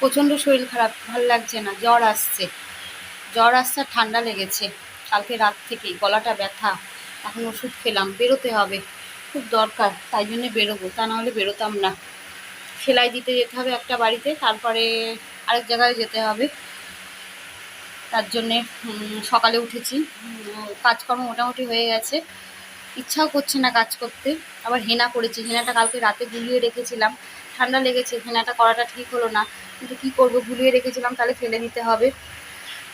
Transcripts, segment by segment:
প্রচণ্ড শরীর খারাপ, ভালো লাগছে না, জ্বর আসছে। জ্বর আসছে ঠান্ডা লেগেছে। কালকে রাত থেকেই গলাটা ব্যথা, এখন ওষুধ খেলাম, বেরোতে হবে। খুব দরকার, তাই জন্যে বেরোবো, তা নাহলে বেরোতাম না। সেলাই দিতে যেতে হবে একটা বাড়িতে, তারপরে আরেক জায়গায় যেতে হবে। তার জন্যে সকালে উঠেছি। কাজকর্ম মোটামুটি হয়ে গেছে। ইচ্ছাও করছে না কাজ করতে, আবার হেনা করেছি। হেনাটা কালকে রাতে গুলিয়ে রেখেছিলাম। ঠান্ডা লেগেছে, হেনাটা করাটা ঠিক হলো না। কিন্তু কী করব? গুলিয়ে রেখেছিলাম, তাহলে ফেলে দিতে হবে।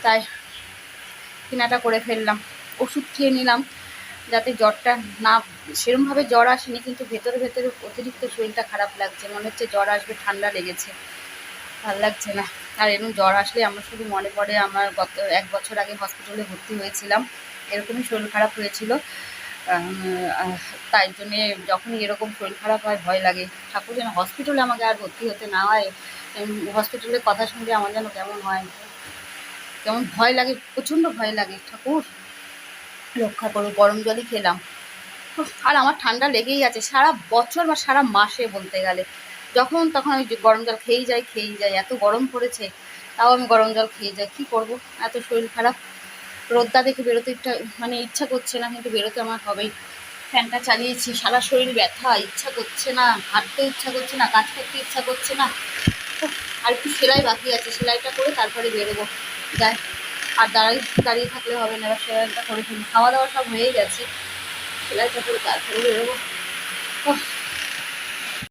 তাই কেনাটা করে ফেললাম। ওষুধ খেয়ে নিলাম, যাতে জ্বরটা না, সেরমভাবে জ্বর আসেনি, কিন্তু ভেতরে ভেতরে অতিরিক্ত শরীরটা খারাপ লাগছে। মনে হচ্ছে জ্বর আসবে, ঠান্ডা লেগেছে। ভালো লাগছে না। আর এরকম জ্বর আসলে আমার শুধু মনে পড়ে, আমার গত এক বছর আগে হসপিটালে ভর্তি হয়েছিলাম। এরকমই শরীর খারাপ হয়েছিল। তাই জন্যে যখনই এরকম শরীর খারাপ হয়, ভয় লাগে। ঠাকুর যেন হসপিটালে আমাকে আর ভর্তি হতে না হয়। হসপিটালের কথা শুনলে আমার যেন কেমন হয়? কেমন ভয় লাগে, প্রচণ্ড ভয় লাগে। ঠাকুর, রক্ষা করো, গরম জলই খেলাম। আর আমার ঠান্ডা লেগেই আছে। সারা বছর বা সারা মাসে বলতে গেলে। যখন তখন আমি গরম জল খেয়েই যাই খেয়েই যাই। এত গরম পড়েছে, তাও আমি গরম জল খেয়ে যাই। কী করব? এত শরীর খারাপ। রোদ্দা দেখে বেরোতে মানে ইচ্ছা করছে না, কিন্তু বেরোতে আমার হবেই। ফ্যানটা চালিয়েছি। সারা শরীর ব্যথা, ইচ্ছা করছে না। হাঁটতে ইচ্ছা করছে না, কাজ করতে ইচ্ছা করছে না। আর একটু সেলাই বাকি আছে, সেলাইটা করে তারপরে বেরোবো যাই, আর দাঁড়াই, দাঁড়িয়ে থাকলে হবে না, এবার সেলাইটা করে ফেলি। খাওয়া দাওয়া সব হয়েই গেছে। সেলাইটা করে তারপরে বেরোবো।